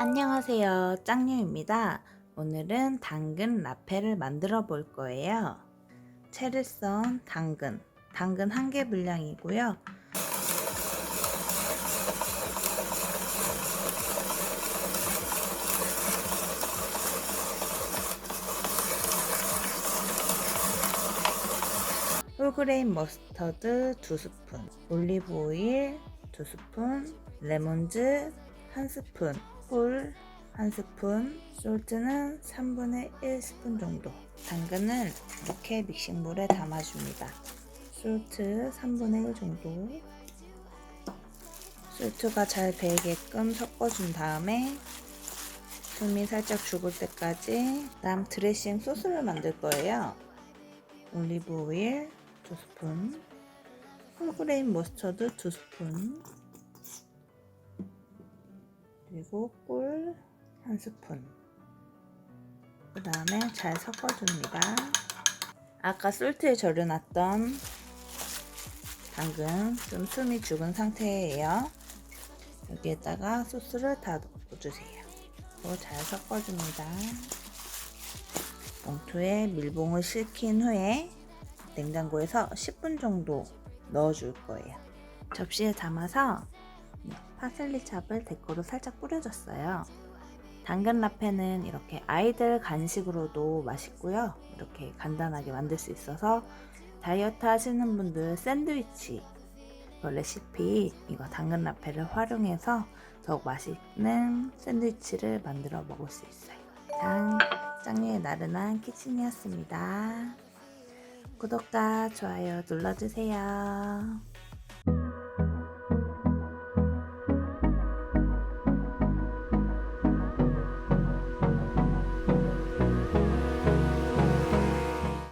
안녕하세요. 짱유입니다. 오늘은 당근 라페를 만들어 볼 거예요. 채를 썬 당근, 당근 한 개 분량이고요. 홀그레인 머스터드 2스푼, 올리브 오일 2스푼, 레몬즙 1스푼, 꿀 1스푼, 솔트는 3분의 1 스푼 정도. 당근을 이렇게 믹싱볼에 담아줍니다. 솔트 3분의 1 정도. 솔트가 잘 배게끔 섞어준 다음에 숨이 살짝 죽을 때까지 다음 드레싱 소스를 만들 거예요. 올리브 오일 2스푼, 홀그레인 머스터드 2스푼, 그리고 꿀 한 스푼. 그 다음에 잘 섞어줍니다. 아까 솔트에 절여놨던 당근 좀 숨이 죽은 상태예요. 여기에다가 소스를 다 넣어주세요. 잘 섞어줍니다. 봉투에 밀봉을 실킨 후에 냉장고에서 10분 정도 넣어줄 거예요. 접시에 담아서 파슬리 찹을 데코로 살짝 뿌려줬어요. 당근 라페는 이렇게 아이들 간식으로도 맛있고요. 이렇게 간단하게 만들 수 있어서 다이어트 하시는 분들 샌드위치 이거 레시피 이거 당근 라페를 활용해서 더욱 맛있는 샌드위치를 만들어 먹을 수 있어요. 장, 짱유의 나른한 키친이었습니다. 구독과 좋아요 눌러주세요.